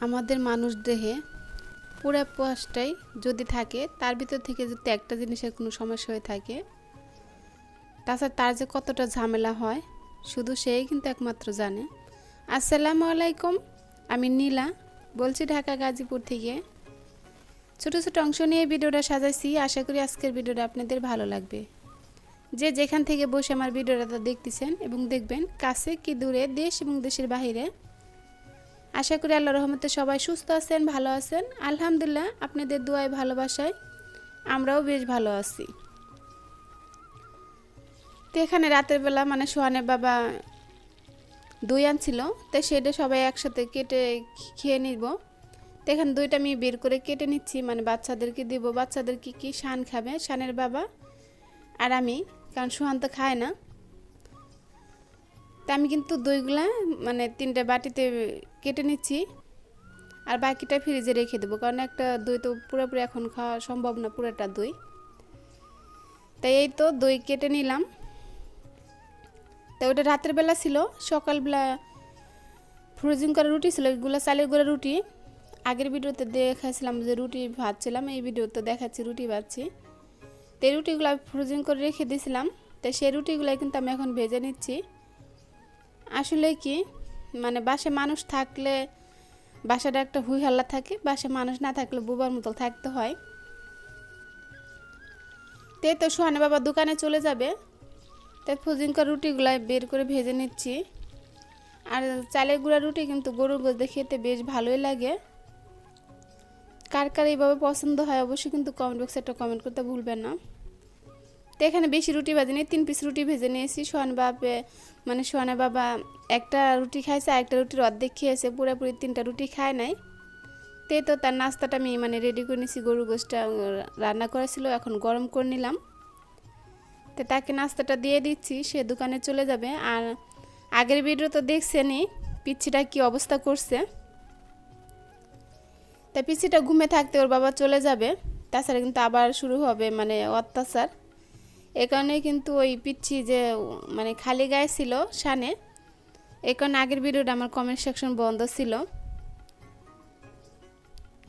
আমাদের মানুষ দেহে পুরা পোষটাই যদি থাকে, তার ভিতর থেকে যদি একটা জিনিসের কোনো সমস্যা হয়ে থাকে, তাছাড়া তার যে কতটা ঝামেলা হয়, শুধু সেই কিন্তু একমাত্র জানে। আসসালামু আলাইকুম, আমি নীলা, বলছি ঢাকা গাজীপুর থেকে। ছোট ছোট অংশ নিয়ে ভিডিওটা সাজাইছি, আশা করি আজকের ভিডিওটা আপনাদের ভালো লাগবে। যে যেখান থেকে বসে আমার ভিডিওটা দেখতেছেন এবং দেখবেন, কাছে কি দূরে, দেশ এবং দেশের বাহিরে আশা করি আল্লাহ রহমতে সবাই সুস্থ আছেন, ভালো আছেন। আলহামদুলিল্লাহ, আপনাদের দোয়ায় ভালোবাসায় আমরাও বেশ ভালো আছি। তো এখানে রাতের বেলা মানে সোহানের বাবা দই আনছিল, তো সেটা সবাই একসাথে কেটে খেয়ে নিব। তো এখানে দইটা আমি বের করে কেটে নিচ্ছি মানে বাচ্চাদেরকে দিব। বাচ্চাদের কি কি শান খাবে? শানের বাবা আর আমি, কারণ সোহান তো খায় না। তা আমি কিন্তু দইগুলা মানে তিনটে বাটিতে কেটে নিচ্ছি। আর বাকিটা ফ্রিজে রেখে দেবো, কারণ একটা দই তো পুরোপুরি এখন খাওয়া সম্ভব না, পুরোটা দই। তাই এই তো দই কেটে নিলাম। তা ওটা রাতের বেলা ছিল, সকালবেলা ফ্রোজিং করা রুটি ছিল এগুলো চালের গুঁড়া রুটি। আগের ভিডিওতে দেখাছিলাম যে রুটি ভাজছিলাম এই ভিডিওতে দেখাচ্ছি রুটি ভাজছি তো রুটিগুলো ফ্রোজিং করে রেখে দিয়েছিলাম তো সেই রুটিগুলো কিন্তু আমি এখন ভেজে নিচ্ছি। আসলে কি মানে বাসে মানুষ থাকলে বাসাটা একটা হুই হাল্লা থাকে বাসে মানুষ না থাকলে বুবার মতো থাকতে হয়। তে তো সোহানে বাবা দোকানে চলে যাবে তাই ফুজিঙ্কা রুটিগুলো বের করে ভেজে নিচ্ছি। আর চালের গুঁড়া রুটি কিন্তু গরুর গোস খেতে বেশ ভালোই লাগে। কার কার এইভাবে পছন্দ হয় অবশ্যই কিন্তু কমেন্ট বক্সে একটা কমেন্ট করতে ভুলবেন না। তো এখানে বেশি রুটি ভাজি নিয়ে তিন পিস রুটি ভেজে নিয়েছি। সোহান বাপে মানে সোহানের বাবা একটা রুটি খাইছে একটা রুটির অর্ধেক খেয়েছে, পুরোপুরি তিনটা রুটি খায় নাই। তে তো তার নাস্তাটা আমি মানে রেডি করে নিয়েছি গরুর গোষ্ঠটা রান্না করেছিল, এখন গরম করে নিলাম। তো তাকে নাস্তাটা দিয়ে দিচ্ছি, সে দোকানে চলে যাবে। আর আগের ভিডিও তো দেখছেনই, পিচ্ছিটা কি অবস্থা করছে। তা পিচ্ছিটা ঘুমে থাকতে ওর বাবা চলে যাবে, তাছাড়া কিন্তু আবার শুরু হবে মানে অত্যাচার। এ কারণে কিন্তু ওই পিচ্ছি যে মানে খালি গায়ে ছিল শানে, এ কারণে আগের ভিডিওটা আমার কমেন্ট সেকশন বন্ধ ছিল।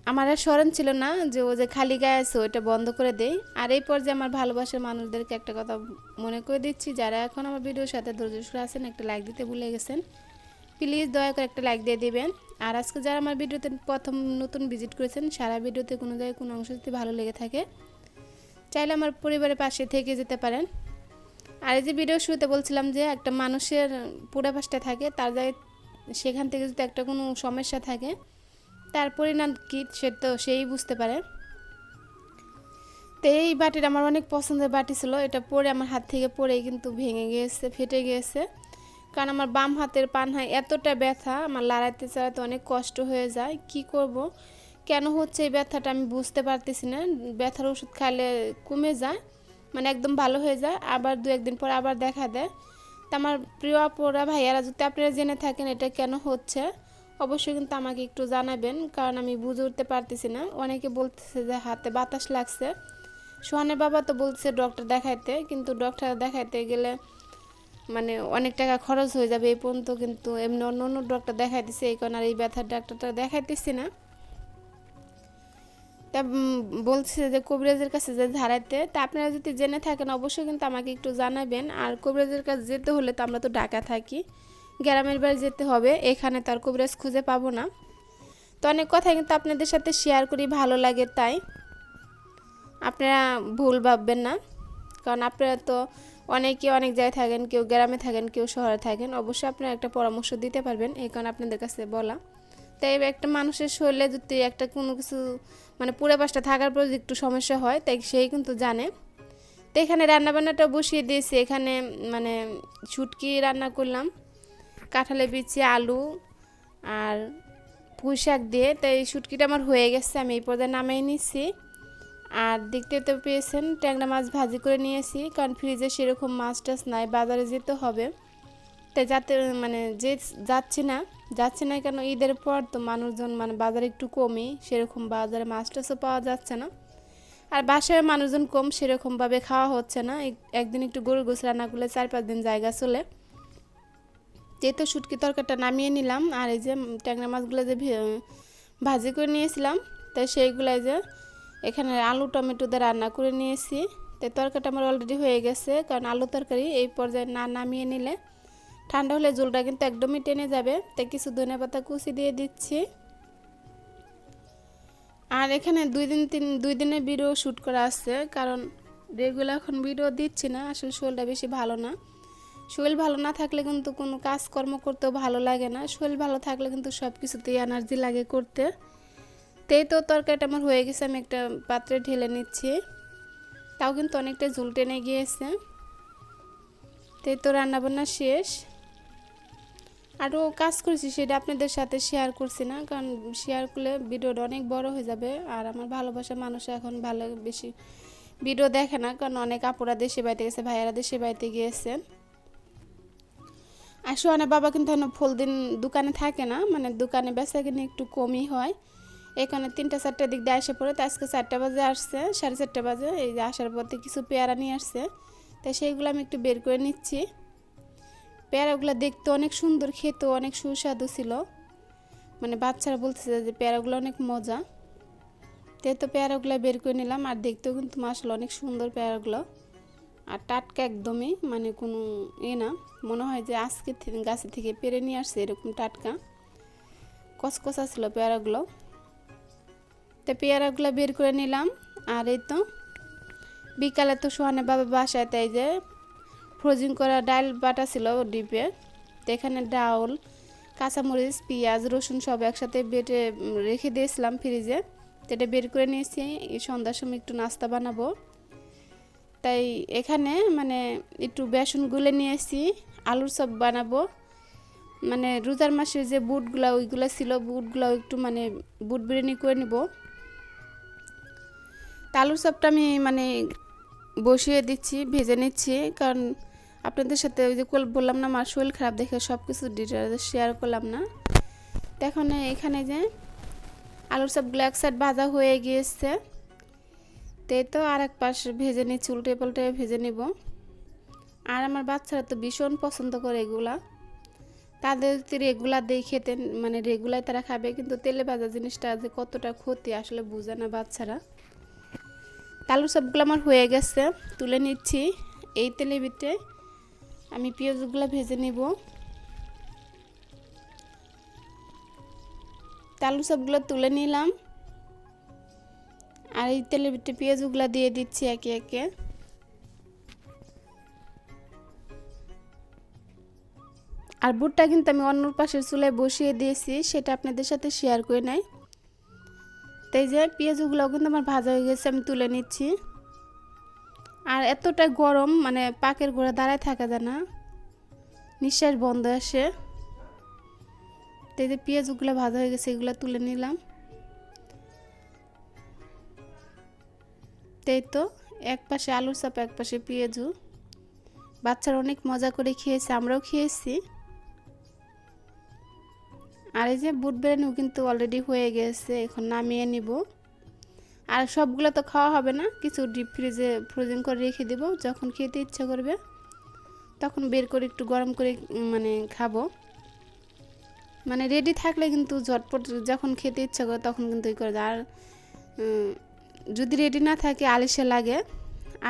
আমার আর স্মরণ ছিল না যে ও যে খালি গায়ে আছে, ওইটা বন্ধ করে দেই। আর এই পর্যায়ে আমার ভালোবাসার মানুষদেরকে একটা কথা মনে করে দিচ্ছি, যারা এখন আমার ভিডিওর সাথে ধৈর্য সুরে আছেন, একটা লাইক দিতে ভুলে গেছেন। প্লিজ দয়া করে একটা লাইক দিয়ে দিবেন। আর আজকে যারা আমার ভিডিওতে প্রথম নতুন ভিজিট করেছেন, সারা ভিডিওতে কোনো জায়গায় কোনো অংশ যদি ভালো লেগে থাকে চাইলে আমার পরিবারের পাশে থেকে যেতে পারেন। আর এই যে ভিডিও শুরুতে বলছিলাম যে একটা মানুষের পুরা পাশটা থাকে, তার জায়গায় সেখান থেকে যদি একটা কোনো সমস্যা থাকে, তার পরিণাম কী সে তো সেই বুঝতে পারে। তো এই বাটিটা আমার অনেক পছন্দের বাটি ছিল, এটা পরে আমার হাত থেকে পরে কিন্তু ভেঙে গিয়েছে ফেটে গিয়েছে কারণ আমার বাম হাতের পানহায় এতটা ব্যথা, আমার লড়াইতে চালাতে অনেক কষ্ট হয়ে যায়, কি করব? কেন হচ্ছে এই ব্যথাটা আমি বুঝতে পারতেছি না। ব্যথার ওষুধ খাইলে কমে যায় মানে একদম ভালো হয়ে যায়। আবার দু একদিন পর আবার দেখা দেয়। তা আমার প্রিয় অপরা ভাইয়ারা, যদি আপনারা জেনে থাকেন এটা কেন হচ্ছে, অবশ্যই কিন্তু আমাকে একটু জানাবেন, কারণ আমি বুঝে উঠতে পারতেছি না। অনেকে বলতেছে যে হাতে বাতাস লাগছে। সোহানের বাবা তো বলছে ডক্টর দেখাইতে, কিন্তু ডক্টর দেখাইতে গেলে মানে অনেক টাকা খরচ হয়ে যাবে। এই পর্যন্ত কিন্তু এমনি অন্য অন্য ডক্টর দেখাইতেছে, এই কারণে আর এই ব্যথার ডাক্তারটা দেখাইতেছি না। তা বলছে যে কবিরাজের কাছে যে ধারাইতে, তা আপনারা যদি জেনে থাকেন, অবশ্যই কিন্তু আমাকে একটু জানাবেন। আর কবিরাজের কাছে যেতে হলে তো আমরা তো ঢাকা থাকি, গ্রামের বাড়ি যেতে হবে, এখানে তার কবিরাজ খুঁজে পাবো না। তো অনেক কথা কিন্তু আপনাদের সাথে শেয়ার করি, ভালো লাগে তাই। আপনারা ভুল ভাববেন না, কারণ আপনারা তো অনেকে অনেক জায়গায় থাকেন, কেউ গ্রামে থাকেন, কেউ শহরে থাকেন, অবশ্যই আপনারা একটা পরামর্শ দিতে পারবেন, এই কারণে আপনাদের কাছে বলা। তাই একটা মানুষের শরীরে যদি একটা কোনো কিছু মানে পুরো পাশটা থাকার পর যদি একটু সমস্যা হয়, তাই সেই কিন্তু জানে। তো এখানে রান্নাবান্নাটা বসিয়ে দিয়েছি। এখানে মানে ছুটকি রান্না করলাম কাঁঠালে বিচি, আলু আর পুঁই শাক দিয়ে। তাই শুটকিটা আমার হয়ে গেছে, আমি এই পর্যায়ে নামিয়ে নিচ্ছি। আর দেখতে তো পেয়েছেন, ট্যাংরা মাছ ভাজি করে নিয়েছি, কারণ ফ্রিজে সেরকম মাছ টাছ নাই, বাজারে যেতে হবে। তাই যাতে মানে যে যাচ্ছি না, যাচ্ছে না কেন, ঈদের পর তো মানুষজন মানে বাজারে একটু কমই সেরকম বাজারে মাছ টাছও পাওয়া যাচ্ছে না। আর বাসায় মানুষজন কম, সেরকমভাবে খাওয়া হচ্ছে না। একদিন একটু গরু গোস রান্না করলে চার পাঁচ দিন জায়গা চলে। যেহেতু শুটকি তরকারিটা নামিয়ে নিলাম, আর এই যে ট্যাংরা মাছগুলো যে ভাজি করে নিয়েছিলাম তাই সেইগুলাই যে এখানে আলু টমেটো দিয়ে রান্না করে নিয়েছি। তো তরকারিটা আমার অলরেডি হয়ে গেছে, কারণ আলু তরকারি এই পর্যায়ে না নামিয়ে নিলে ঠান্ডা হলে জলটা কিন্তু একদমই টেনে যাবে। তাই কিছু ধনে পাতা কুচি দিয়ে দিচ্ছি। আর এখানে দুই দিন, তিন, দুই দিনের ভিডিও শ্যুট করা আছে। কারণ রেগুলার এখন ভিডিও দিচ্ছি না। আসলে শরীরটা বেশি ভালো না। শরীর ভালো না থাকলে কিন্তু কোনো কাজকর্ম করতেও ভালো লাগে না। শরীর ভালো থাকলে কিন্তু সব কিছুতেই এনার্জি লাগে করতে। তেই তো তরকারিটা আমার হয়ে গেছে। আমি একটা পাত্রে ঢেলে নিচ্ছি। তাও কিন্তু অনেকটা ঝুল টেনে গিয়েছে। তেই তো রান্নাবান্না শেষ। আরও কাজ করেছি, সেটা আপনাদের সাথে শেয়ার করছি না, কারণ শেয়ার করলে ভিডিওটা অনেক বড় হয়ে যাবে। আর আমার ভালোবাসা মানুষ এখন ভালো বেশি ভিডিও দেখে না, কারণ অনেক আপুরা দেশে বাড়িতে গেছে, ভাইয়ারা দেশে বাড়িতে গিয়েছেন আর সোহানের বাবা কিন্তু এখন ফুল দিন দোকানে থাকে না মানে দোকানে বেচা কিনে একটু কমই হয়। এখানে তিনটা চারটার দিক দিয়ে আসে পড়ে, তো আজকে চারটা বাজে আসছে, সাড়ে চারটা বাজে, এই যে আসার পথে কিছু পেয়ারা নিয়ে আসছে। তাই সেইগুলো আমি একটু বের করে নিচ্ছি। পেয়ারাগুলো দেখতে অনেক সুন্দর, খেতেও অনেক সুস্বাদু ছিল। মানে বাচ্চারা বলতেছে যে প্যারাগুলো অনেক মজা। তে তো পেয়ারাগুলো বের করে নিলাম আর দেখতেও কিন্তু মাসাল অনেক সুন্দর প্যারাগুলো। আর টাটকা একদমই মানে কোনো এ না। মনে হয় যে আজকে গাছে থেকে পেরে নিয়ে আসছে এরকম টাটকা। কসকসা ছিল পেয়ারাগুলো। তো পেয়ারাগুলো বের করে নিলাম। আর এই তো বিকালে তো সোহানে বাবা বাসায়, তাই যে ফ্রোজিং করা ডাল বাটা ছিল ডিপে। এখানে ডাউল, কাঁচামরিচ, পেঁয়াজ, রসুন সব একসাথে বেটে রেখে দিয়েছিলাম ফ্রিজে। এটা বের করে নিয়েছি। সন্ধ্যার সময় একটু নাস্তা বানাবো। তাই এখানে মানে একটু বেসন গুলে নিয়েছি, আলুর সব বানাবো। মানে রোজার মাসের যে বুটগুলো, ওইগুলো ছিল, বুটগুলো একটু মানে বুট বিরিয়ানি করে নিব। আলুর সবটা আমি মানে বসিয়ে দিচ্ছি, ভেজে নিচ্ছি, কারণ আপনাদের সাথে ওই যে বললাম না, আমার শরীর খারাপ দেখে সব কিছু ডিটেলস শেয়ার করলাম না। দেখুন এখানে যে আলুর সবগুলো এক সাইড ভাজা হয়ে গিয়েছে। তে তো আর এক পাশ ভেজে নিচ্ছি, উল্টে পাল্টে ভেজে নিব। আর আমার বাচ্চারা তো ভীষণ পছন্দ করে এগুলা। তাদের রেগুলার দিয়ে খেতে মানে রেগুলার তারা খাবে, কিন্তু তেলে ভাজা জিনিসটা যে কতটা ক্ষতি আসলে বোঝে না বাচ্চারা। আলু সবগুলো আমার হয়ে গেছে, তুলে নিচ্ছি এই তেলে ভিতরে। আমি পেঁয়াজগুলো ভেজে নিব। তালু সবগুলো তুলে নিলাম। আর এই তেলের ভিতরে পেঁয়াজগুলো দিয়ে দিচ্ছি একে একে। আর বুটটা কিন্তু আমি অন্য পাশের চুলায় বসিয়ে দিয়েছি, সেটা আপনাদের সাথে শেয়ার করে নেয় তাই যে পেঁয়াজগুলো কিন্তু আমার ভাজা হয়ে গেছে, আমি তুলে নিচ্ছি। আর এতটা গরম মানে পাকের গোড়া দাঁড়ায় থাকা যায় না। নিঃশ্বাস বন্ধ আসে। তাই যে পেঁয়াজগুলো ভাজা হয়ে গেছে, এগুলো তুলে নিলাম। তাই তো, এক পাশে আলুর চাপ, এক পাশে পেঁয়াজু। বাচ্চারা অনেক মজা করে খেয়েছে, আমরাও খেয়েছি। আর এই যে বুট বিরিয়ানিও কিন্তু অলরেডি হয়ে গেছে, এখন নামিয়ে নিব। আর সবগুলো তো খাওয়া হবে না। কিছু ডিপ ফ্রিজে ফ্রোজেন করে রেখে দেবো। যখন খেতে ইচ্ছা করবে, তখন বের করে একটু গরম করে মানে খাব। মানে রেডি থাকলে কিন্তু ঝটপট যখন খেতে ইচ্ছা করে তখন কিন্তু ই করে আর যদি রেডি না থাকে, আলিশে লাগে।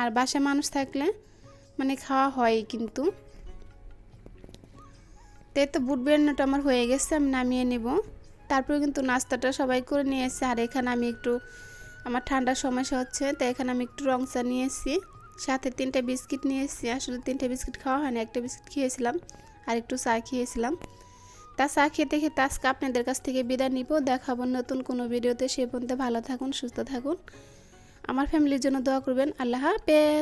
আর বাসায় মানুষ থাকলে মানে খাওয়া হয় কিন্তু। তাই তো বুট বিরিয়ানিটা আমার হয়ে গেছে, আমি নামিয়ে নেব। তারপরে কিন্তু নাস্তাটা সবাই করে নিয়ে এসেছে। আর এখানে আমি একটু আমার ঠান্ডার সমস্যা হচ্ছে, তাই এখানে আমি একটু রং চা নিয়ে এসেছি সাথে তিনটে বিস্কিট নিয়ে এসেছি আসলে তিনটে বিস্কিট খাওয়া হয়নি, একটা বিস্কিট খেয়েছিলাম আর একটু চা খেয়েছিলাম। তা চা খেতে খেতে আজকে আপনাদের কাছ থেকে বিদায় নিব, দেখাবো নতুন কোনো ভিডিওতে, সে পর্যন্ত ভালো থাকুন, সুস্থ থাকুন। আমার ফ্যামিলির জন্য দোয়া করবেন, আল্লাহ হাফেজ।